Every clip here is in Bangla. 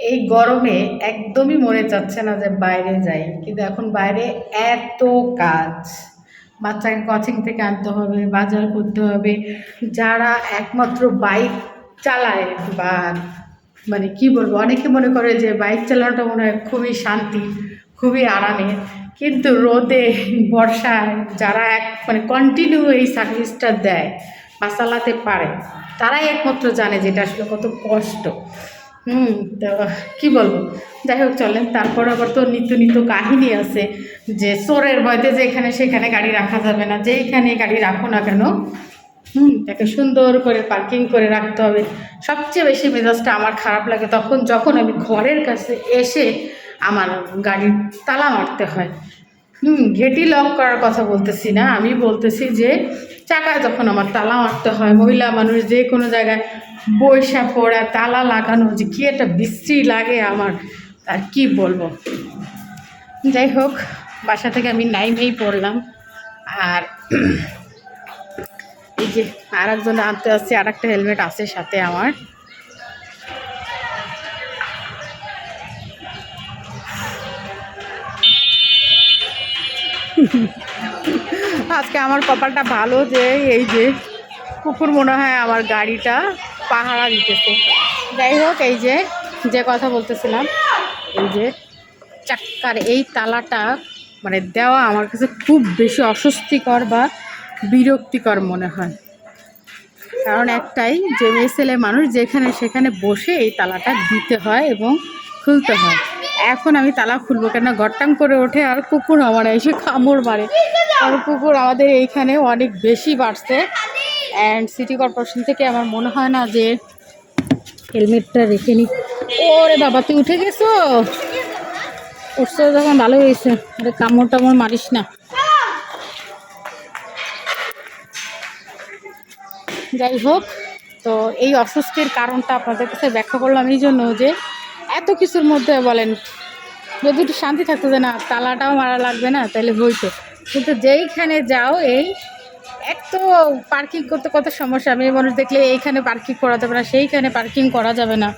এই গরমে একদমই মনে চাচ্ছে না যে বাইরে যাই। কিন্তু এখন বাইরে এত কাজ। বাচ্চাকে কোচিং থেকে আনতে হবে, বাজার করতে হবে। যারা একমাত্র বাইক চালায় বা মানে কি বলব, অনেকে মনে করে যে বাইক চালানোটা মনে হয় খুবই শান্তি, খুবই আরামে। কিন্তু রোদে, বর্ষায় যারা এক মানে কন্টিনিউ এই সার্ভিসটা দেয় বা চালাতে পারে, তারাই একমাত্র জানে যে এটা আসলে কত কষ্ট। হুম তো কী বলব? যাই হোক, চলেন। তারপর আবার তো নিত্য নিত্য কাহিনী আছে যে চোরের ভয়তে যে এখানে সেখানে গাড়ি রাখা যাবে না যেইখানে গাড়ি রাখো না কেন? হুম, তাকে সুন্দর করে পার্কিং করে রাখতে হবে। সবচেয়ে বেশি মেজাজটা আমার খারাপ লাগে তখন যখন আমি ঘরের কাছে এসে আমার গাড়ির তালা মারতে হয়। হুম ঘেটি লক করার কথা বলতেছি না। আমি বলতেছি যে চাকায় যখন আমার তালা মারতে হয়, মহিলা মানুষ যে কোনো জায়গায় বৈশা পড়া, তালা লাগানো যে কী একটা বিশ্রী লাগে আমার, আর কি বলব। যাই হোক, বাসা থেকে আমি নাইমেই পড়লাম। আর এই যে আর একজন আনতে আসছে আর একটা হেলমেট আছে সাথে আমার। আজকে আমার কপালটা ভালো যে এই যে কুকুর মনে হয় আমার গাড়িটা পাহারা দিতেছে। যাই হোক, এই যে যে কথা বলতেছিলাম, এই যে চাক্কার এই তালাটা মানে দেওয়া আমার কাছে খুব বেশি অস্বস্তিকর বা বিরক্তিকর মনে হয়। কারণ একটাই যে মেয়ে ছেলে মানুষ যেখানে সেখানে বসে এই তালাটা দিতে হয় এবং খুলতে হয়। এখন আমি তালা খুলবো কেন গট্টাং করে ওঠে আর কুকুর আমার এসে কামড় মারে। কারণ কুকুর আমাদের এইখানে অনেক বেশি বাড়ছে। অ্যান্ড সিটি কর্পোরেশন থেকে আমার মনে হয় না যে হেলমেটটা রেখে নি। ওরে বাবা, তুই উঠে গেছো? উঠছে যখন ভালো হয়েছে, আরে কামড় টামড় মারিস না। যাই হোক, তো এই অস্বস্তির কারণটা আপনাদের কাছে ব্যাখ্যা করলাম এই জন্য যে এত কিছুর মধ্যে বলেন, যদি একটু শান্তি থাকতো যে না, তালাটাও মারা লাগবে না তাহলে হইতো কিন্তু যেইখানে যাও, এই এক তো পার্কিং করতে কত সমস্যা। মেয়ে মানুষ দেখলে এইখানে পার্কিং করা যাবে না, সেইখানে পার্কিং করা যাবে না।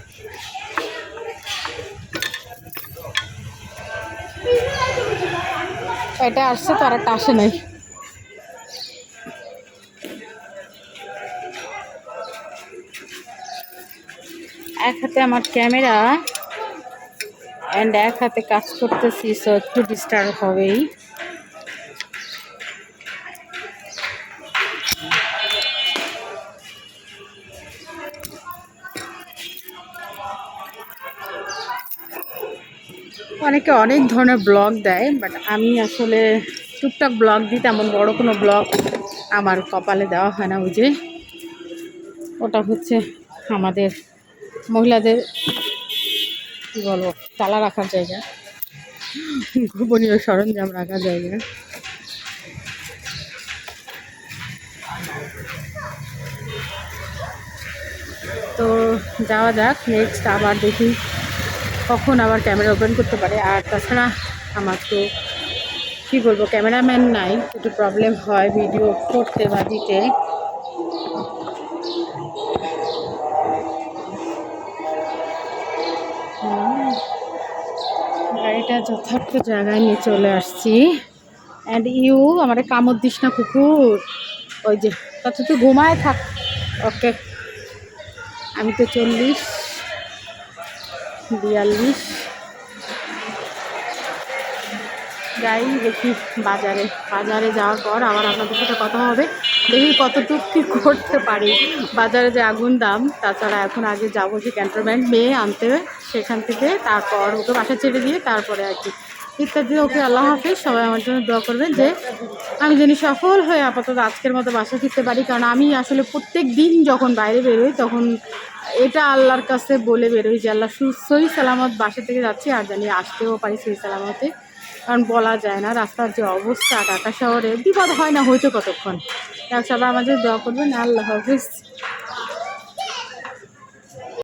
এটা আসছে, তো আর একটা আসে নাই। এক হাতে আমার ক্যামেরা। অ্যান্ড এক হাতে কাজ করতেছি সো একটু ডিস্টার্ব হবেই। অনেকে অনেক ধরনের ব্লগ দেয় বাট আমি আসলে টুকটাক ব্লগ দিই, তেমন বড় কোনো ব্লগ আমার কপালে দেওয়া হয় না। ওই যে, ওটা হচ্ছে আমাদের মহিলাদের কী বলব, তালা রাখার জায়গা। গোপনীয় সরঞ্জাম রাখার জায়গা। তো যাওয়া যাক নেক্সট আবার দেখি কখন আবার ক্যামেরা ওপেন করতে পারে। আর তাছাড়া আমার তো কী বলব ক্যামেরাম্যান নাই, একটু প্রবলেম হয় ভিডিও করতে বা দিতে। যথার্থ জায়গায় নিয়ে চলে আসছি। অ্যান্ড ইউ আমার কামড় দিস না কুকুর, ওই যে তত তুই ঘুমায় থাক। ওকে আমি তো চল্লিশ, বিয়াল্লিশ। যাই, দেখি বাজারে। বাজারে যাওয়ার পর আবার আপনাদের সাথে কথা হবে। দেখি কতটুকু কী করতে পারি। বাজারে যে আগুন দাম, তাছাড়া এখন আগে যাব যে ক্যান্টনমেন্ট, মেয়ে আনতে সেখান থেকে, তারপর ওকে বাসা ছেড়ে দিয়ে তারপরে আর কি। ইত্যাদি, ওকে আল্লাহ হাফিজ, সবাই আমার জন্য দোয়া করবেন যে আমি যেন সফল হয়ে আপাতত আজকের মতো বাসা ফিরতে পারি। কারণ আমি আসলে প্রত্যেক দিন যখন বাইরে বেরোই, তখন এটা আল্লাহর কাছে বলে বেরোই যে, আল্লাহ সুস্থই সালামত বাসা থেকে যাচ্ছি, আর জানি আসতেও পারি সেই সালামতে। কারণ বলা যায় না, রাস্তার যে অবস্থা ঢাকা শহরে বিপদ হয় না হয়তো কতক্ষণ। সবাই আমাদের দোয়া করবেন, আল্লাহ হাফিজ।